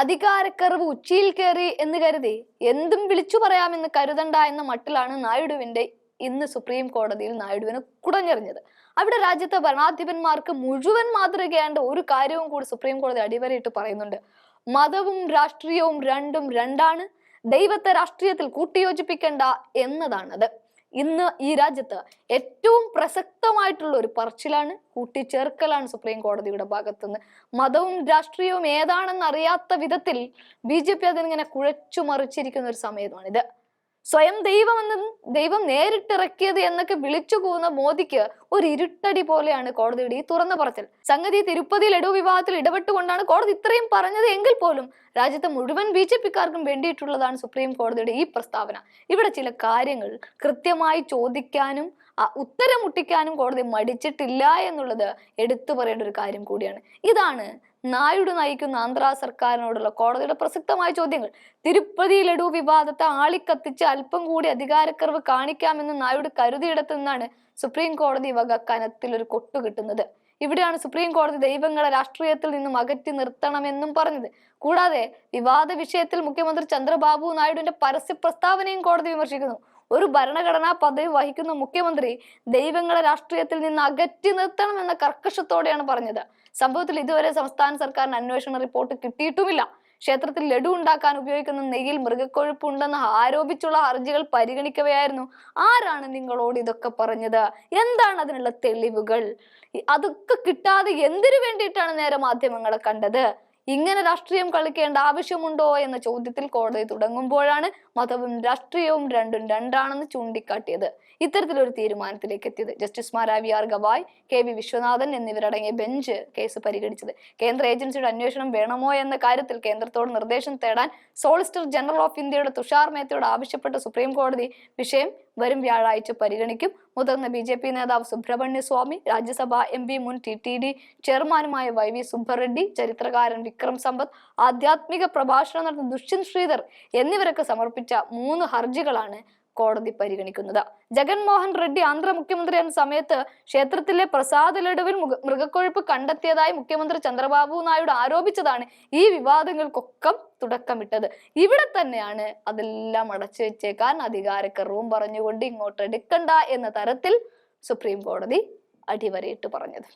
അധികാരക്കറിവ് ഉച്ചിയിൽ കയറി എന്ന് കരുതി എന്തും വിളിച്ചു പറയാമെന്ന് കരുതണ്ട എന്ന മട്ടിലാണ് നായിഡുവിന്റെ ഇന്ന് സുപ്രീം കോടതിയിൽ നായിഡുവിന് കുടഞ്ഞെറിഞ്ഞത്. അവിടെ രാജ്യത്തെ ഭരണാധിപന്മാർക്ക് മുഴുവൻ മാതൃകയാണ്ട് ഒരു കാര്യവും കൂടി സുപ്രീം കോടതി അടിവരയിട്ട് പറയുന്നുണ്ട്. മതവും രാഷ്ട്രീയവും രണ്ടും രണ്ടാണ്. ദൈവത്തെ രാഷ്ട്രീയത്തിൽ കൂട്ടിയോജിപ്പിക്കേണ്ട എന്നതാണത്. ഇന്ന് ഈ രാജ്യത്ത് ഏറ്റവും പ്രസക്തമായിട്ടുള്ള ഒരു പറച്ചിലാണ് കൂട്ടിച്ചേർക്കലാണ് സുപ്രീം കോടതിയുടെ ഭാഗത്തുനിന്ന്. മതവും രാഷ്ട്രീയവും ഏതാണെന്ന് അറിയാത്ത വിധത്തിൽ ബി ജെ പി അതിനിങ്ങനെ കുഴച്ചു മറിച്ചിരിക്കുന്ന ഒരു സമയമാണിത്. സ്വയം ദൈവമെന്നും ദൈവം നേരിട്ടിറക്കിയത് എന്നൊക്കെ വിളിച്ചു പോകുന്ന മോദിക്ക് ഒരു ഇരുട്ടടി പോലെയാണ് കോടതിയുടെ ഈ തുറന്ന പറച്ചൽ. സംഗതി തിരുപ്പതി ലഡു വിവാഹത്തിൽ ഇടപെട്ടുകൊണ്ടാണ് കോടതി ഇത്രയും പറഞ്ഞത് എങ്കിൽ പോലും രാജ്യത്തെ മുഴുവൻ ബി ജെ പിക്കാർക്കും വേണ്ടിയിട്ടുള്ളതാണ് സുപ്രീം കോടതിയുടെ ഈ പ്രസ്താവന. ഇവിടെ ചില കാര്യങ്ങൾ കൃത്യമായി ചോദിക്കാനും ഉത്തരം മുട്ടിക്കാനും കോടതി മടിച്ചിട്ടില്ല എന്നുള്ളത് എടുത്തു പറയേണ്ട ഒരു കാര്യം കൂടിയാണ്. ഇതാണ് നായുട് നയിക്കുന്ന ആന്ധ്ര സർക്കാരിനോടുള്ള കോടതിയുടെ പ്രസക്തമായ ചോദ്യങ്ങൾ. തിരുപ്പതി ലഡു വിവാദത്തെ ആളിക്കത്തിച്ച് അല്പം കൂടി അധികാരക്കറിവ് കാണിക്കാമെന്ന് നായിഡു കരുതിയിടത്തു നിന്നാണ് സുപ്രീം കോടതി വക കനത്തിൽ ഒരു കൊട്ടു കിട്ടുന്നത്. ഇവിടെയാണ് സുപ്രീം കോടതി ദൈവങ്ങളെ രാഷ്ട്രീയത്തിൽ നിന്നും അകറ്റി നിർത്തണമെന്നും പറഞ്ഞത്. കൂടാതെ വിവാദ വിഷയത്തിൽ മുഖ്യമന്ത്രി ചന്ദ്രബാബു നായിഡുവിന്റെ പരസ്യ പ്രസ്താവനയും കോടതി വിമർശിക്കുന്നു. ഒരു ഭരണഘടനാ പദവി വഹിക്കുന്ന മുഖ്യമന്ത്രി ദൈവങ്ങളെ രാഷ്ട്രീയത്തിൽ നിന്ന് അകറ്റി നിർത്തണം എന്ന കർക്കശത്തോടെയാണ് പറഞ്ഞത്. സംഭവത്തിൽ ഇതുവരെ സംസ്ഥാന സർക്കാരിന് അന്വേഷണ റിപ്പോർട്ട് കിട്ടിയിട്ടുമില്ല. ക്ഷേത്രത്തിൽ ലഡു ഉണ്ടാക്കാൻ ഉപയോഗിക്കുന്ന നെയ്യിൽ മൃഗക്കൊഴുപ്പ് ഉണ്ടെന്ന് ആരോപിച്ചുള്ള ഹർജികൾ പരിഗണിക്കവെയായിരുന്നു. ആരാണ് നിങ്ങളോട് ഇതൊക്കെ പറഞ്ഞത്? എന്താണ് അതിനുള്ള തെളിവുകൾ? അതൊക്കെ കിട്ടാതെ എന്തിനു വേണ്ടിയിട്ടാണ് നേരെ മാധ്യമങ്ങളെ കണ്ടത്? ഇങ്ങനെ രാഷ്ട്രീയം കളിക്കേണ്ട ആവശ്യമുണ്ടോ എന്ന ചോദ്യത്തിൽ കോടതി തുടങ്ങുമ്പോഴാണ് മതവും രാഷ്ട്രീയവും രണ്ടും രണ്ടാണെന്ന് ചൂണ്ടിക്കാട്ടിയത്. ഇത്തരത്തിലൊരു തീരുമാനത്തിലേക്ക് എത്തിയത് ജസ്റ്റിസുമാരായ V R Gavai K V Viswanathan എന്നിവരടങ്ങിയ ബെഞ്ച് കേസ് പരിഗണിച്ചത്. കേന്ദ്ര ഏജൻസിയുടെ അന്വേഷണം വേണമോ എന്ന കാര്യത്തിൽ കേന്ദ്രത്തോട് നിർദ്ദേശം തേടാൻ സോളിസിറ്റർ ജനറൽ ഓഫ് ഇന്ത്യയുടെ തുഷാർ മേത്തയോട് ആവശ്യപ്പെട്ട സുപ്രീം കോടതി വിഷയം വരും വ്യാഴാഴ്ച പരിഗണിക്കും. മുതിർന്ന ബി ജെ പി നേതാവ് സുബ്രഹ്മണ്യ സ്വാമി രാജ്യസഭാ എം പി മുൻ ടി ടി ഡി ചെയർമാനുമായ വൈ വി സുബ്ബറെഡ്ഡി ചരിത്രകാരൻ വിക്രം സമ്പത്ത് ആധ്യാത്മിക പ്രഭാഷണം നടത്തുന്ന ദുഷ്യന്ത് ശ്രീധർ എന്നിവരൊക്കെ സമർപ്പിച്ച മൂന്ന് ഹർജികളാണ് കോടതി പരിഗണിക്കുന്നത്. ജഗൻമോഹൻ റെഡ്ഡി ആന്ധ്ര മുഖ്യമന്ത്രിയായിരുന്ന സമയത്ത് ക്ഷേത്രത്തിലെ പ്രസാദ ലഡുവിൽ മൃഗക്കൊഴുപ്പ് കണ്ടെത്തിയതായി മുഖ്യമന്ത്രി ചന്ദ്രബാബു നായിഡു ആരോപിച്ചതാണ് ഈ വിവാദങ്ങൾക്കൊക്കെ തുടക്കമിട്ടത്. ഇവിടെ തന്നെയാണ് അതെല്ലാം അടച്ചു വെച്ചേക്കാൻ അധികാരക്കറിവും പറഞ്ഞുകൊണ്ട് ഇങ്ങോട്ട് എടുക്കണ്ട എന്ന തരത്തിൽ സുപ്രീം കോടതി അടിവരയിട്ട് പറഞ്ഞത്.